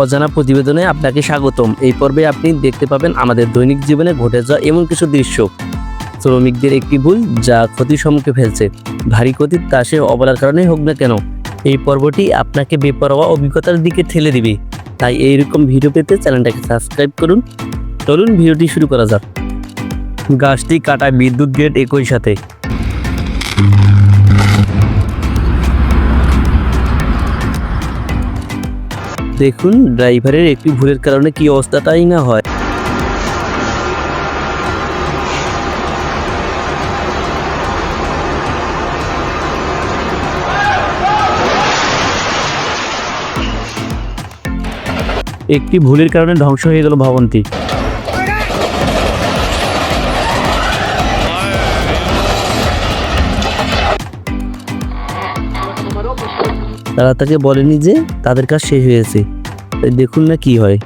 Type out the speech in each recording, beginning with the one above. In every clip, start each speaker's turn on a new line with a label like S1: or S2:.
S1: অজানা প্রতিবেদনে আপনাকে স্বাগতম। এই পর্বে আপনি দেখতে পাবেন আমাদের দৈনিক জীবনে ঘটে যাওয়া এমন কিছু দৃশ্য। শ্রমিকদের একটি ভুল যা ক্ষতির সম্মুখে ফেলছে। ভারী ক্ষতির তা সে অবলার কারণেই হোক না কেন, এই পর্বটি আপনাকে বেপরোয়া অভিজ্ঞতার দিকে ঠেলে দিবে। তাই এইরকম ভিডিও পেতে চ্যানেলটাকে সাবস্ক্রাইব করুন। চলুন ভিডিওটি শুরু করা যাক। গাছটি কাটায় বিদ্যুৎ গেট একই সাথে। দেখুন, ড্রাইভারের একটি ভুলের কারণে কি অবস্থাটাই না হয়। একটি ভুলের কারণে ধ্বংস হয়ে গেল ভবনটি তারা তাকে বলেনি যে তাদের কাজ শেষ হয়েছে দেখুন না কি হয়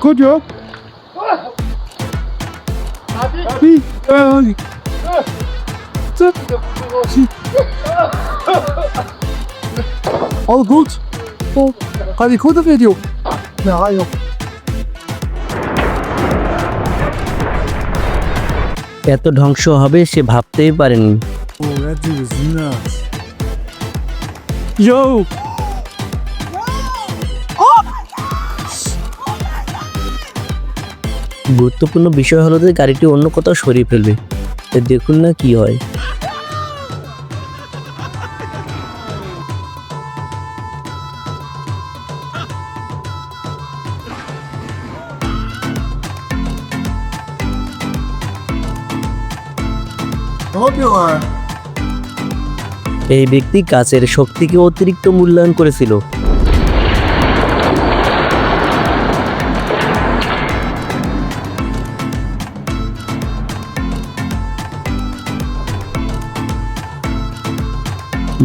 S2: Koca. Bir. Ay. Zıp. Al gut. Oh. Hadi koda video. Ja, joh.
S1: এত ধ্বংস হবে সে ভাবতেই পারেনি. গুরুত্বপূর্ণ বিষয় হলো যে গাড়িটি অন্য কোথাও সরিয়ে ফেলবে। দেখুন না কি হয়।
S2: Yapıyorlar?
S1: এই ব্যক্তি কাচের শক্তিকে অতিরিক্ত মূল্যায়ন করেছিল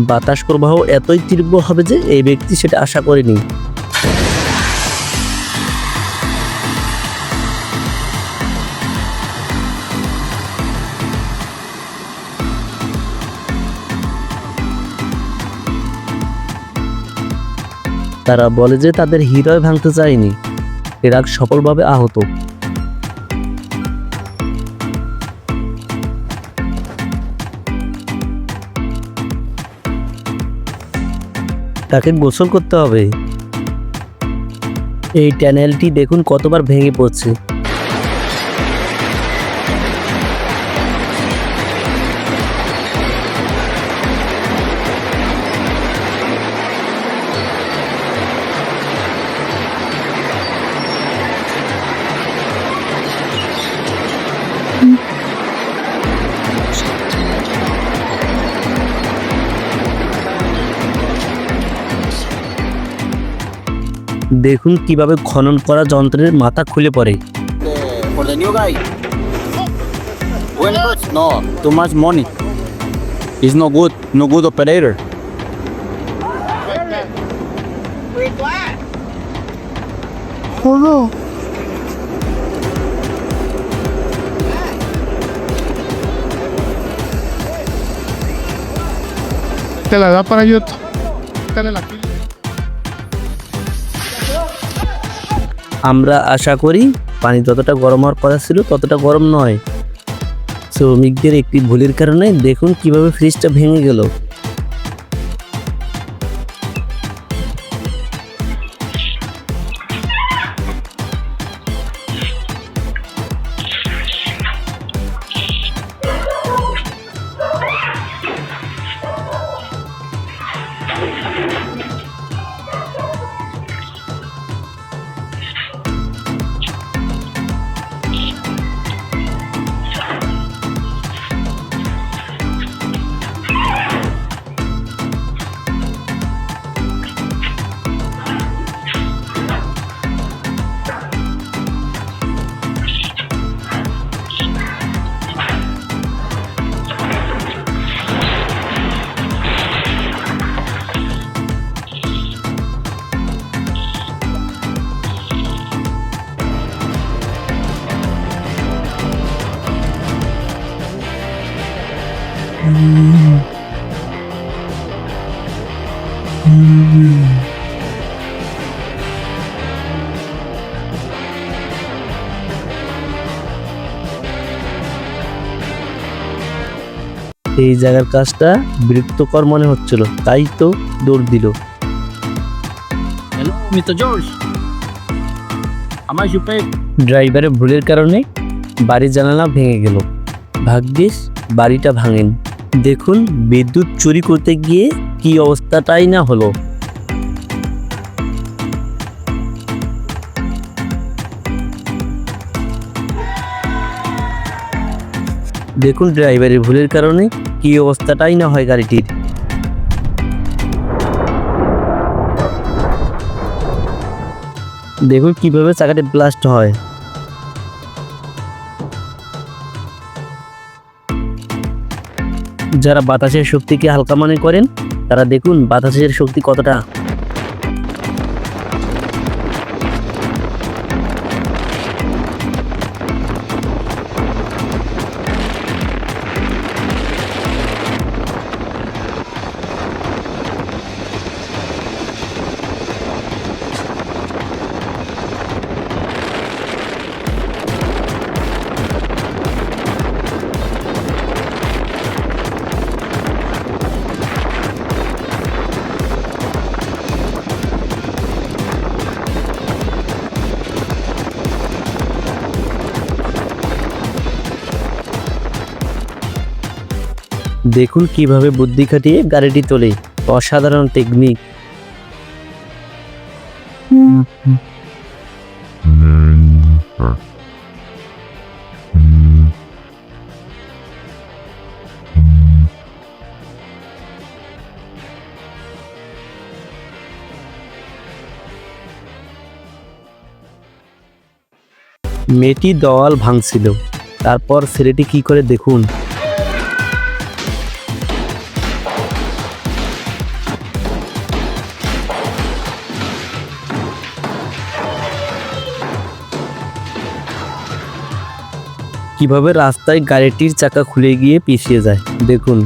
S1: বাতাস প্রবাহ এতই তীব্র হবে যে এই ব্যক্তি সেটা আশা করেনি তারা বলে যে তাদের হৃদয় ভাঙতে চায়নি। এরা সফলভাবে আহত। তাকে গোসল করতে হবে। এই ট্যানেলটি দেখুন কতবার ভেঙে পড়ছে। দেখুন কীভাবে খনন করা যন্ত্রের মাথা খুলে পড়ে।
S2: Te la da para yo. Dale la pila.
S1: আমরা আশা করি পানি যতটা গরম হওয়ার কথা ছিল ততটা গরম নয়। শ্রমিকদের একটি ভুলের কারণে দেখুন কীভাবে ফ্রিজটা ভেঙে গেল। এই জায়গার কাজটা বিরক্তকর মনে হচ্ছিল তাই তো দৌড় দিল। ড্রাইভারের ভুলের কারণে বাড়ির জানালা ভেঙে গেল। ভাগ্যিস বাড়িটা ভাঙেন। দেখুন বিদ্যুৎ চুরি করতে গিয়ে কি অবস্থাটাই না হলো? দেখুন ড্রাইভারের ভুলের কারণে কি অবস্থাটাই না হয় গাড়িটির। দেখুন কীভাবে চাকাটি ব্লাস্ট হয়। যারা বাতাসের শক্তিকে হালকা মনে করেন তারা দেখুন বাতাসের শক্তি কতটা। দেখুন কীভাবে বুদ্ধি খাটিয়ে গাড়িটি তোলে। অসাধারণ টেকনিক মেয়েটি দেওয়াল ভাঙছিল। তারপর ছেলেটি কি করে দেখুন? কীভাবে রাস্তায় গাড়িটির চাকা খুলে গিয়ে পিছিয়ে যায়? দেখুন।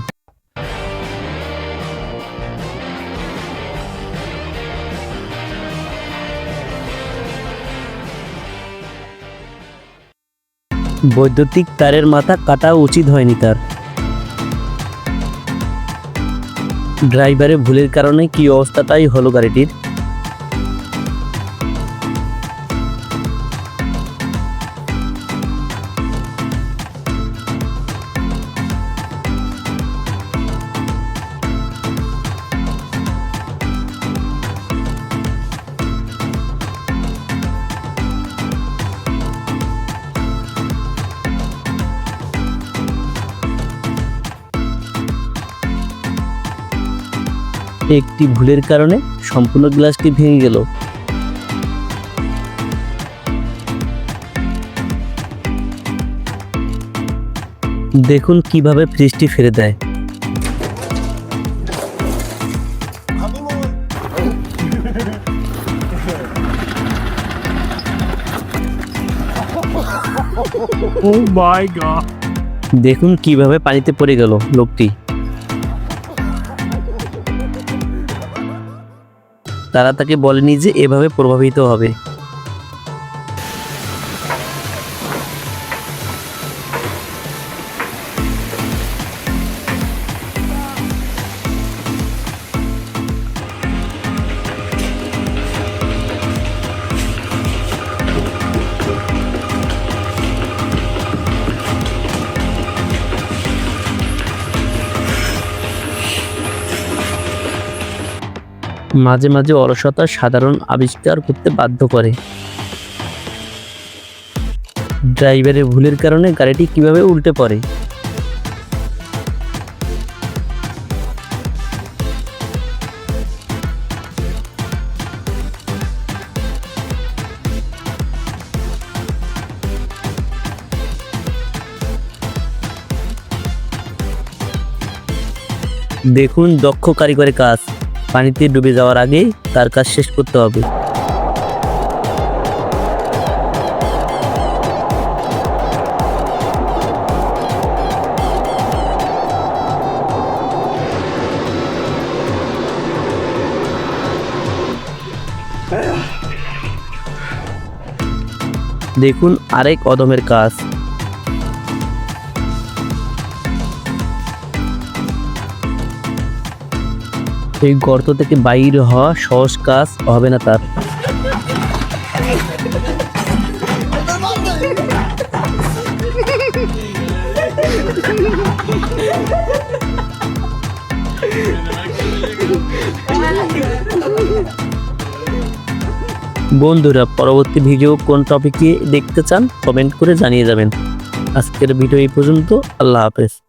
S1: বৈদ্যুতিক তারের মাথা কাটা উচিত হয়নি তার। ড্রাইভারের ভুলের কারণে কি অবস্থাটাই হলো গাড়িটির? একটি ভুলের কারণে সম্পূর্ণ গ্লাসটি ভেঙে গেল। দেখুন কীভাবে ফ্রিজটি ফিরে দেয়।
S2: Oh
S1: দেখুন কীভাবে পানিতে পড়ে গেল লোকটি। তারা তাকে বলেনি যে এভাবে প্রভাবিত হবে। মাঝে মাঝে অলসতা সাধারণ আবিষ্কার করতে বাধ্য করে। ড্রাইভারের ভুলের কারণে গাড়িটি কীভাবে উল্টে পড়ে? দেখুন দক্ষ কারিগরের কাজ। পানিতে ডুবে যাওয়ার আগে তার কাজ শেষ করতে হবে। দেখুন আরেক অদমের কাজ। এই গর্ত থেকে বাইর হওয়া সহজ কাজ হবে না তার। বন্ধুরা, পরবর্তী ভিডিও কোন টপিকে দেখতে চান কমেন্ট করে জানিয়ে যাবেন। আজকের ভিডিও এই পর্যন্ত। আল্লাহ হাফেজ।